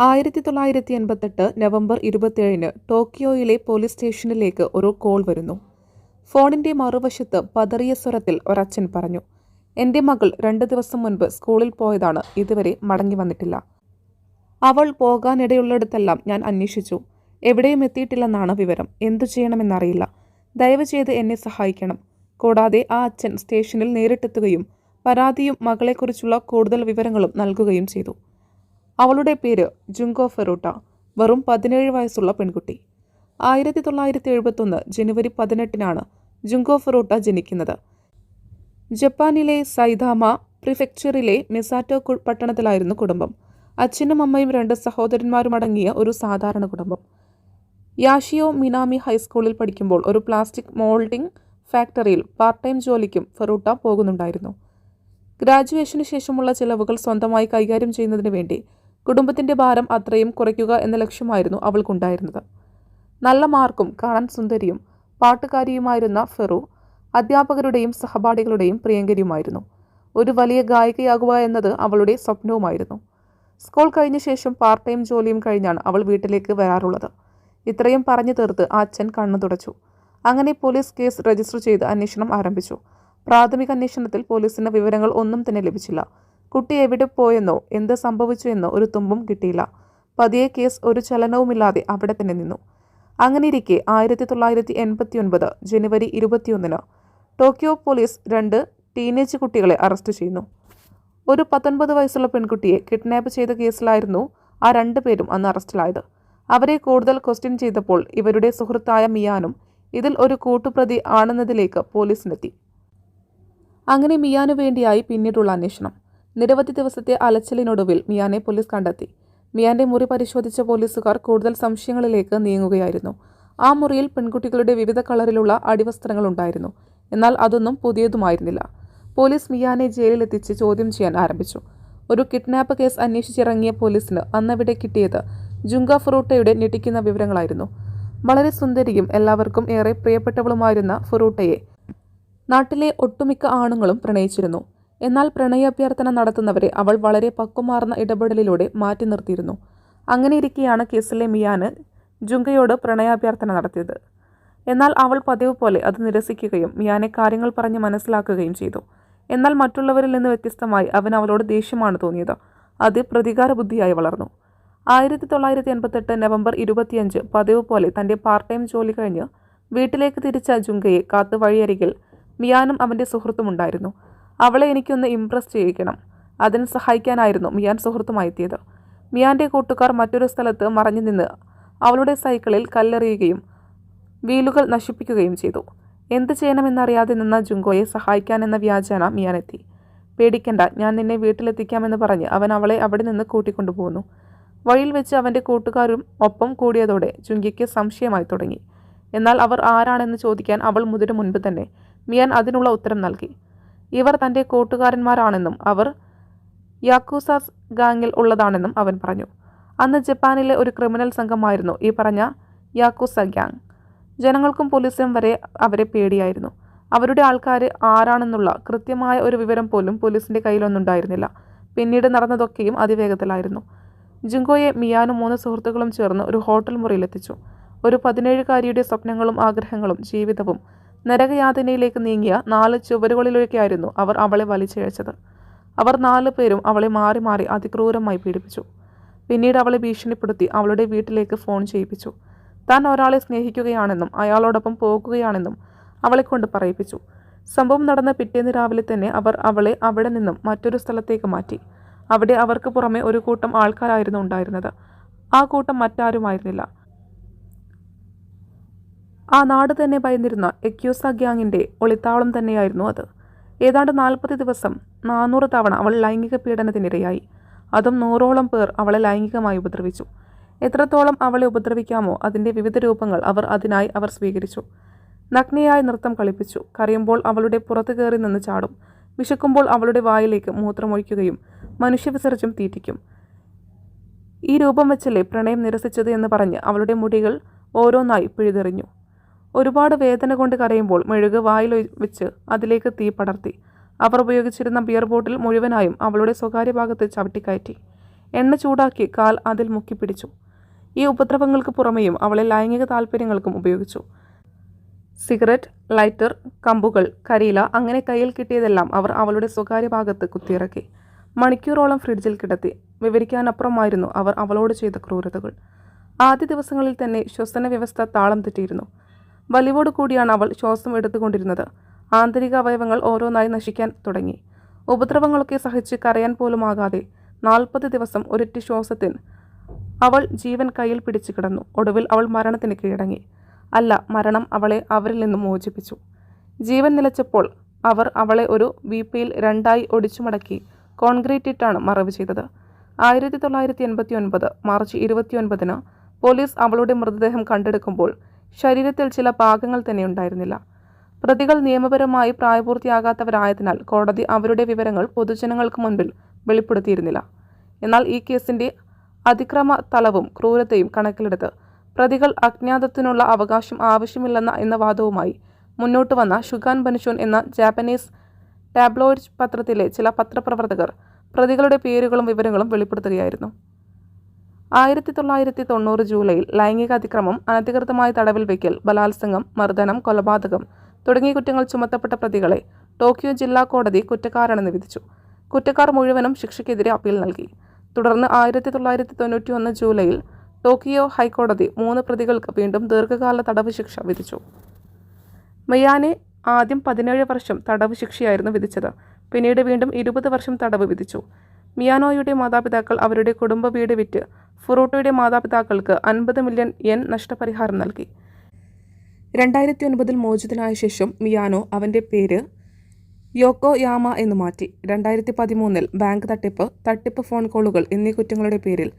ആയിരത്തി തൊള്ളായിരത്തി എൺപത്തെട്ട് നവംബർ ഇരുപത്തിയേഴിന് ടോക്കിയോയിലെ പോലീസ് സ്റ്റേഷനിലേക്ക് ഒരു കോൾ വരുന്നു. ഫോണിന്റെ മറുവശത്ത് പതറിയ സ്വരത്തിൽ ഒരച്ഛൻ പറഞ്ഞു എന്റെ മകൾ രണ്ട് ദിവസം മുൻപ് സ്കൂളിൽ പോയതാണ്. ഇതുവരെ മടങ്ങി വന്നിട്ടില്ല. അവൾ പോകാനിടയുള്ളിടത്തെല്ലാം ഞാൻ അന്വേഷിച്ചു. എവിടെയും എത്തിയിട്ടില്ലെന്നാണ് വിവരം. എന്തു ചെയ്യണമെന്നറിയില്ല. ദയവ് ചെയ്ത് എന്നെ സഹായിക്കണം. കൂടാതെ ആ അച്ഛൻ സ്റ്റേഷനിൽ നേരിട്ടെത്തുകയും പരാതിയും മകളെക്കുറിച്ചുള്ള കൂടുതൽ വിവരങ്ങളും നൽകുകയും ചെയ്തു. അവളുടെ പേര് ജുങ്കോ ഫെറൂട്ട. വെറും പതിനേഴ് വയസ്സുള്ള പെൺകുട്ടി. ആയിരത്തി തൊള്ളായിരത്തി എഴുപത്തൊന്ന് ജനുവരി പതിനെട്ടിനാണ് ജുങ്കോ ഫെറൂട്ട ജനിക്കുന്നത്. ജപ്പാനിലെ സൈതാമ പ്രിഫെക്ചറിലെ മിസാറ്റോ പട്ടണത്തിലായിരുന്നു കുടുംബം. അച്ഛനും അമ്മയും രണ്ട് സഹോദരന്മാരും അടങ്ങിയ ഒരു സാധാരണ കുടുംബം. യാഷിയോ മിനാമി ഹൈസ്കൂളിൽ പഠിക്കുമ്പോൾ ഒരു പ്ലാസ്റ്റിക് മോൾഡിംഗ് ഫാക്ടറിയിൽ പാർട്ട് ടൈം ജോലിക്കും ഫെറൂട്ട പോകുന്നുണ്ടായിരുന്നു. ഗ്രാജുവേഷന് ശേഷമുള്ള ചിലവുകൾ സ്വന്തമായി കൈകാര്യം ചെയ്യുന്നതിന് വേണ്ടി കുടുംബത്തിന്റെ ഭാരം അത്രയും കുറയ്ക്കുക എന്ന ലക്ഷ്യമായിരുന്നു അവൾക്കുണ്ടായിരുന്നത്. നല്ല മാർക്കും കാണാൻ സുന്ദരിയും പാട്ടുകാരിയുമായിരുന്ന ഫെറു അധ്യാപകരുടെയും സഹപാഠികളുടെയും പ്രിയങ്കരിയുമായിരുന്നു. ഒരു വലിയ ഗായികയാകുക എന്നത് അവളുടെ സ്വപ്നവുമായിരുന്നു. സ്കൂൾ കഴിഞ്ഞ ശേഷം പാർട്ട് ടൈം ജോലിയും കഴിഞ്ഞാണ് അവൾ വീട്ടിലേക്ക് വരാറുള്ളത്. ഇത്രയും പറഞ്ഞു തീർത്ത് അച്ഛൻ കണ്ണു തുടച്ചു. അങ്ങനെ പോലീസ് കേസ് രജിസ്റ്റർ ചെയ്ത് അന്വേഷണം ആരംഭിച്ചു. പ്രാഥമിക അന്വേഷണത്തിൽ പോലീസിന് വിവരങ്ങൾ ഒന്നും തന്നെ ലഭിച്ചില്ല. കുട്ടി എവിടെ പോയെന്നോ എന്ത് സംഭവിച്ചു എന്നോ ഒരു തുമ്പും കിട്ടിയില്ല. പതിയെ കേസ് ഒരു ചലനവുമില്ലാതെ അവിടെ തന്നെ നിന്നു. അങ്ങനെയിരിക്കെ ആയിരത്തി തൊള്ളായിരത്തി എൺപത്തി ഒൻപത് ജനുവരി ഇരുപത്തിയൊന്നിന് ടോക്കിയോ പോലീസ് രണ്ട് ടീനേജ് കുട്ടികളെ അറസ്റ്റ് ചെയ്യുന്നു. ഒരു പത്തൊൻപത് വയസ്സുള്ള പെൺകുട്ടിയെ കിഡ്നാപ്പ് ചെയ്ത കേസിലായിരുന്നു ആ രണ്ടു പേരും അന്ന് അറസ്റ്റിലായത്. അവരെ കൂടുതൽ ക്വസ്റ്റ്യൻ ചെയ്തപ്പോൾ ഇവരുടെ സുഹൃത്തായ മിയാനും ഇതിൽ ഒരു കൂട്ടുപ്രതി ആണെന്നതിലേക്ക് പോലീസിനെത്തി. അങ്ങനെ മിയാനു വേണ്ടിയായി പിന്നീടുള്ള അന്വേഷണം. നിരവധി ദിവസത്തെ അലച്ചിലിനൊടുവിൽ മിയാനെ പോലീസ് കണ്ടെത്തി. മിയാന്റെ മുറി പരിശോധിച്ച പോലീസുകാർ കൂടുതൽ സംശയങ്ങളിലേക്ക് നീങ്ങുകയായിരുന്നു. ആ മുറിയിൽ പെൺകുട്ടികളുടെ വിവിധ കളറിലുള്ള അടിവസ്ത്രങ്ങൾ ഉണ്ടായിരുന്നു എന്നാൽ അതൊന്നും പുതിയതുമായിരുന്നില്ല. പോലീസ് മിയാനെ ജയിലിലെത്തിച്ച് ചോദ്യം ചെയ്യാൻ ആരംഭിച്ചു. ഒരു കിഡ്നാപ്പ് കേസ് അന്വേഷിച്ചിറങ്ങിയ പോലീസിന് അന്നവിടെ കിട്ടിയത് ജുങ്ക ഫുറൂട്ടയുടെ ഞെട്ടിക്കുന്ന വിവരങ്ങളായിരുന്നു. വളരെ സുന്ദരിയും എല്ലാവർക്കും ഏറെ പ്രിയപ്പെട്ടവളുമായിരുന്ന ഫുറൂട്ടയെ നാട്ടിലെ ഒട്ടുമിക്ക ആണുങ്ങളും പ്രണയിച്ചിരുന്നു. എന്നാൽ പ്രണയാഭ്യർത്ഥന നടത്തുന്നവരെ അവൾ വളരെ പക്വമാർന്ന ഇടപെടലിലൂടെ മാറ്റി നിർത്തിയിരുന്നു. അങ്ങനെയിരിക്കെയാണ് കേസിലെ മിയാന് ജുങ്കയോട് പ്രണയാഭ്യർത്ഥന നടത്തിയത്. എന്നാൽ അവൾ പതിവ് പോലെ അത് നിരസിക്കുകയും മിയാനെ കാര്യങ്ങൾ പറഞ്ഞ് മനസ്സിലാക്കുകയും ചെയ്തു. എന്നാൽ മറ്റുള്ളവരിൽ നിന്ന് വ്യത്യസ്തമായി അവൻ അവളോട് ദേഷ്യമാണ് തോന്നിയത്. അത് പ്രതികാര ബുദ്ധിയായി വളർന്നു. ആയിരത്തി തൊള്ളായിരത്തി എൺപത്തെട്ട് നവംബർ ഇരുപത്തിയഞ്ച് പതിവ് പോലെ തന്റെ പാർട്ട് ടൈം ജോലി കഴിഞ്ഞ് വീട്ടിലേക്ക് തിരിച്ച ജുങ്കയെ കാത്ത് വഴിയരികിൽ മിയാനും അവന്റെ സുഹൃത്തും ഉണ്ടായിരുന്നു അവളെ എനിക്കൊന്ന് ഇംപ്രസ് ചെയ്യിക്കണം. അതിന് സഹായിക്കാനായിരുന്നു മിയാൻ സുഹൃത്തുമായി എത്തിയത് മിയാന്റെ കൂട്ടുകാർ മറ്റൊരു സ്ഥലത്ത് മറഞ്ഞു നിന്ന് അവളുടെ സൈക്കിളിൽ കല്ലെറിയുകയും വീലുകൾ നശിപ്പിക്കുകയും ചെയ്തു. എന്ത് ചെയ്യണമെന്നറിയാതെ നിന്ന ജുങ്കോയെ സഹായിക്കാനെന്ന വ്യാജേന മിയാനെത്തി. പേടിക്കണ്ട ഞാൻ നിന്നെ വീട്ടിലെത്തിക്കാമെന്ന് പറഞ്ഞ് അവൻ അവളെ അവിടെ നിന്ന് കൂട്ടിക്കൊണ്ടുപോകുന്നു വഴിയിൽ വെച്ച് അവന്റെ കൂട്ടുകാരും ഒപ്പം കൂടിയതോടെ ജുങ്കിക്ക് സംശയമായി തുടങ്ങി. എന്നാൽ അവർ ആരാണെന്ന് ചോദിക്കാൻ അവൾ മുതിരു മുൻപ് തന്നെ മിയാൻ അതിനുള്ള ഉത്തരം നൽകി. ഇവർ തന്റെ കൂട്ടുകാരന്മാരാണെന്നും അവർ യാക്കൂസാസ് ഗാങ്ങിൽ ഉള്ളതാണെന്നും അവൻ പറഞ്ഞു. അന്ന് ജപ്പാനിലെ ഒരു ക്രിമിനൽ സംഘമായിരുന്നു ഈ പറഞ്ഞ യാക്കൂസ ഗ്യാങ് ജനങ്ങൾക്കും പോലീസിനും വരെ അവരെ പേടിയായിരുന്നു. അവരുടെ ആൾക്കാർ ആരാണെന്നുള്ള കൃത്യമായ ഒരു വിവരം പോലും പോലീസിന്റെ കയ്യിലൊന്നുണ്ടായിരുന്നില്ല. പിന്നീട് നടന്നതൊക്കെയും അതിവേഗത്തിലായിരുന്നു. ജിങ്കോയെ മിയാനും മൂന്ന് സുഹൃത്തുക്കളും ചേർന്ന് ഒരു ഹോട്ടൽ മുറിയിലെത്തിച്ചു. ഒരു പതിനേഴുകാരിയുടെ സ്വപ്നങ്ങളും ആഗ്രഹങ്ങളും ജീവിതവും നരകയാതനയിലേക്ക് നീങ്ങിയ നാല് ചുവരുകളിലേക്കായിരുന്നു അവർ അവളെ വലിച്ചിഴച്ചത്. അവർ നാല് പേരും അവളെ മാറി മാറി അതിക്രൂരമായി പീഡിപ്പിച്ചു. പിന്നീട് അവളെ ഭീഷണിപ്പെടുത്തി അവളുടെ വീട്ടിലേക്ക് ഫോൺ ചെയ്യിപ്പിച്ചു. താൻ ഒരാളെ സ്നേഹിക്കുകയാണെന്നും അയാളോടൊപ്പം പോകുകയാണെന്നും അവളെ കൊണ്ട് പറയിപ്പിച്ചു. സംഭവം നടന്ന പിറ്റേന്ന് രാവിലെ തന്നെ അവർ അവളെ അവിടെ നിന്നും മറ്റൊരു സ്ഥലത്തേക്ക് മാറ്റി. അവിടെ അവർക്ക് പുറമെ ഒരു കൂട്ടം ആൾക്കാരായിരുന്നു ഉണ്ടായിരുന്നത്. ആ കൂട്ടം മറ്റാരുമായിരുന്നില്ല. ആ നാട് തന്നെ ഭയന്നിരുന്ന എക്യൂസ ഗ്യാങ്ങിന്റെ ഒളിത്താവളം തന്നെയായിരുന്നു അത്. ഏതാണ്ട് നാൽപ്പത് ദിവസം നാനൂറ് തവണ അവൾ ലൈംഗിക പീഡനത്തിനിരയായി. അതും നൂറോളം പേർ അവളെ ലൈംഗികമായി ഉപദ്രവിച്ചു. എത്രത്തോളം അവളെ ഉപദ്രവിക്കാമോ അതിന്റെ വിവിധ രൂപങ്ങൾ അവർ അതിനായി അവർ സ്വീകരിച്ചു. നഗ്നയായി നൃത്തം കളിപ്പിച്ചു. കരയുമ്പോൾ അവളുടെ പുറത്തു കയറി നിന്ന് ചാടും. വിശക്കുമ്പോൾ അവളുടെ വായിലേക്ക് മൂത്രമൊഴിക്കുകയും മനുഷ്യവിസർജ്യം തീറ്റിക്കും. ഈ രൂപം വെച്ചല്ലേ പ്രണയം നിരസിച്ചത് എന്ന് പറഞ്ഞ് അവളുടെ മുടികൾ ഓരോന്നായി പിഴുതെറിഞ്ഞു. ഒരുപാട് വേദന കൊണ്ട് കരയുമ്പോൾ മെഴുക് വായിൽ വെച്ച് അതിലേക്ക് തീ പടർത്തി. അവർ ഉപയോഗിച്ചിരുന്ന ബിയർ ബോട്ടിൽ മുഴുവനായും അവളുടെ സ്വകാര്യ ഭാഗത്ത് ചവിട്ടിക്കയറ്റി. എണ്ണ ചൂടാക്കി കാൽ അതിൽ മുക്കിപ്പിടിച്ചു ഈ ഉപദ്രവങ്ങൾക്ക് പുറമെയും അവളെ ലൈംഗിക താല്പര്യങ്ങൾക്കും ഉപയോഗിച്ചു. സിഗരറ്റ് ലൈറ്റർ കമ്പുകൾ കരിയില അങ്ങനെ കയ്യിൽ കിട്ടിയതെല്ലാം അവർ അവളുടെ സ്വകാര്യ ഭാഗത്ത് കുത്തിയിറക്കി. മണിക്കൂറോളം ഫ്രിഡ്ജിൽ കിടത്തി. വിവരിക്കാനപ്പുറമായിരുന്നു അവർ അവളോട് ചെയ്ത ക്രൂരതകൾ. ആദ്യ ദിവസങ്ങളിൽ തന്നെ ശ്വസന വ്യവസ്ഥ താളം തെറ്റിയിരുന്നു. വലിവോട് കൂടിയാണ് അവൾ ശ്വാസം എടുത്തുകൊണ്ടിരുന്നത്. ആന്തരിക അവയവങ്ങൾ ഓരോന്നായി നശിക്കാൻ തുടങ്ങി. ഉപദ്രവങ്ങളൊക്കെ സഹിച്ച് കരയാൻ പോലും ആകാതെ നാൽപ്പത് ദിവസം ഒരൊറ്റ ശ്വാസത്തിൽ അവൾ ജീവൻ കയ്യിൽ പിടിച്ചു കിടന്നു. ഒടുവിൽ അവൾ മരണത്തിന് കീഴടങ്ങി. അല്ല മരണം അവളെ അവരിൽ നിന്നും മോചിപ്പിച്ചു. ജീവൻ നിലച്ചപ്പോൾ അവർ അവളെ ഒരു വീപ്പയിൽ രണ്ടായി ഒടിച്ചു മടക്കി കോൺക്രീറ്റ് ഇട്ടാണ് മറവ് ചെയ്തത്. ആയിരത്തി തൊള്ളായിരത്തി എൺപത്തി ഒൻപത് മാർച്ച് ഇരുപത്തിയൊൻപതിന് പോലീസ് അവളുടെ മൃതദേഹം കണ്ടെടുക്കുമ്പോൾ ശരീരത്തിൽ ചില ഭാഗങ്ങൾ തന്നെ ഉണ്ടായിരുന്നില്ല. പ്രതികൾ നിയമപരമായി പ്രായപൂർത്തിയാകാത്തവരായതിനാൽ കോടതി അവരുടെ വിവരങ്ങൾ പൊതുജനങ്ങൾക്ക് മുൻപിൽ വെളിപ്പെടുത്തിയിരുന്നില്ല. എന്നാൽ ഈ കേസിന്റെ അതിക്രമ തലവും ക്രൂരതയും കണക്കിലെടുത്ത് പ്രതികൾ അജ്ഞാതത്തിനുള്ള അവകാശം ആവശ്യമില്ലെന്ന എന്ന വാദവുമായി മുന്നോട്ട് വന്ന ഷുഗാൻ ബനുഷോൻ എന്ന ജാപ്പനീസ് ടാബ്ലോയിഡ് പത്രത്തിലെ ചില പത്രപ്രവർത്തകർ പ്രതികളുടെ പേരുകളും വിവരങ്ങളും വെളിപ്പെടുത്തുകയായിരുന്നു. ആയിരത്തി തൊള്ളായിരത്തി തൊണ്ണൂറ് ജൂലൈയിൽ ലൈംഗിക അതിക്രമം അനധികൃതമായ തടവിൽ വയ്ക്കൽ ബലാത്സംഗം മർദ്ദനം കൊലപാതകം തുടങ്ങിയ കുറ്റങ്ങൾ ചുമത്തപ്പെട്ട പ്രതികളെ ടോക്കിയോ ജില്ലാ കോടതി കുറ്റക്കാരാണെന്ന് വിധിച്ചു. കുറ്റക്കാർ മുഴുവനും ശിക്ഷയ്ക്കെതിരെ അപ്പീൽ നൽകി. തുടർന്ന് ആയിരത്തി തൊള്ളായിരത്തി തൊണ്ണൂറ്റി ഒന്ന് ജൂലൈയിൽ ടോക്കിയോ ഹൈക്കോടതി മൂന്ന് പ്രതികൾക്ക് വീണ്ടും ദീർഘകാല തടവ് ശിക്ഷ വിധിച്ചു. മയാനെ ആദ്യം പതിനേഴ് വർഷം തടവ് ശിക്ഷയായിരുന്നു വിധിച്ചത്. പിന്നീട് വീണ്ടും ഇരുപത് വർഷം തടവ് വിധിച്ചു. മിയാനോയുടെ മാതാപിതാക്കൾ അവരുടെ കുടുംബ വീട് വിറ്റ് ഫുറൂട്ടോയുടെ മാതാപിതാക്കൾക്ക് അൻപത് മില്യൺ യെൻ നഷ്ടപരിഹാരം നൽകി. രണ്ടായിരത്തി ഒൻപതിൽ മോചിതനായ ശേഷം മിയാനോ അവന്റെ പേര് യോക്കോ യാമ എന്ന് മാറ്റി. രണ്ടായിരത്തി പതിമൂന്നിൽ ബാങ്ക് തട്ടിപ്പ് തട്ടിപ്പ് ഫോൺ കോളുകൾ എന്നീ കുറ്റങ്ങളുടെ പേരിൽ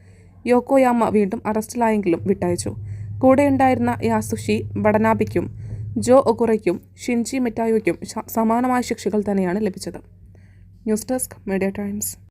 യോക്കോ യാമ വീണ്ടും അറസ്റ്റിലായെങ്കിലും വിട്ടയച്ചു. കൂടെയുണ്ടായിരുന്ന യാസുഷി വടനാബിക്കും ജോ ഒകുറയ്ക്കും ഷിൻജി മിറ്റായോയ്ക്കും സമാനമായ ശിക്ഷകൾ തന്നെയാണ് ലഭിച്ചത്. News desk media times.